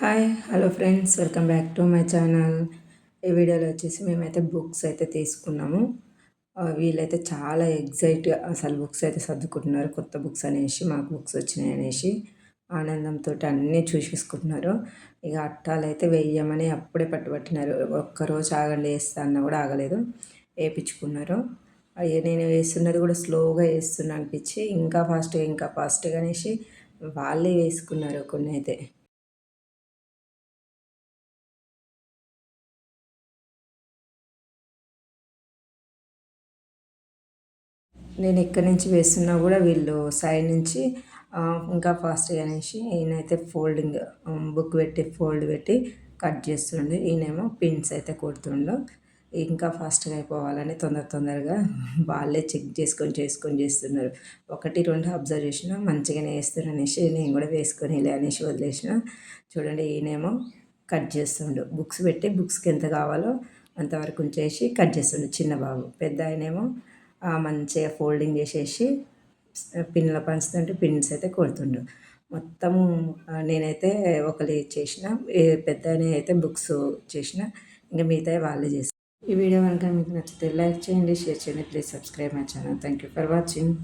Hi hello friends welcome back to my channel ఈ వీడియోలో వచ్చేసి మేమైతే బుక్స్ అయితే తీసుకున్నాము. వీళ్ళైతే చాలా ఎగ్జైట్ అసలు బుక్స్ అయితే సర్దుకుంటున్నారు. కొత్త బుక్స్ అనేసి మాకు బుక్స్ వచ్చినాయి అనేసి ఆనందంతో అన్నీ చూసేసుకుంటున్నారు. ఇక అట్టాలు అయితే వేయమని అప్పుడే పట్టుబట్టినారు. ఒక్కరోజు ఆగండి వేస్తా అన్న కూడా ఆగలేదు. వేయించుకున్నారు అయ్యే నేను వేస్తున్నది కూడా స్లోగా వేస్తున్నా అనిపించి ఇంకా ఫాస్ట్గా ఇంకా ఫాస్ట్గా అనేసి వాళ్ళే వేసుకున్నారు కొన్ని అయితే నేను ఎక్కడి నుంచి వేస్తున్నా కూడా వీళ్ళు సైడ్ నుంచి ఇంకా ఫాస్ట్గా అనేసి ఈయనైతే ఫోల్డింగ్ బుక్ పెట్టి ఫోల్డ్ పెట్టి కట్ చేస్తుండే. ఈయనేమో పిన్స్ అయితే కొడుతుండు. ఇంకా ఫాస్ట్గా అయిపోవాలని తొందర తొందరగా వాళ్ళే చెక్ చేసుకొని చేసుకొని చేస్తున్నారు. ఒకటి రెండు అబ్జర్వ్ చేసిన మంచిగానే వేస్తున్నారు అనేసి నేను కూడా వేసుకొని వెళ్ళి అనేసి వదిలేసిన. చూడండి ఈయనేమో కట్ చేస్తుండు. బుక్స్ పెట్టి బుక్స్కి ఎంత కావాలో అంతవరకు ఉంచేసి కట్ చేస్తుండు చిన్న బాబు. పెద్ద ఆయనేమో మంచిగా ఫోల్డింగ్ చేసేసి పిన్ల పంచుతుంటే పిన్స్ అయితే కొడుతుండు మొత్తం నేనైతే ఒకరు చేసిన పెద్ద అయితే బుక్స్ చేసిన ఇంకా మిగతా వాళ్ళే చేసిన ఈ వీడియో కనుక మీకు నచ్చితే లైక్ చేయండి షేర్ చేయండి please subscribe my channel. Thank you for watching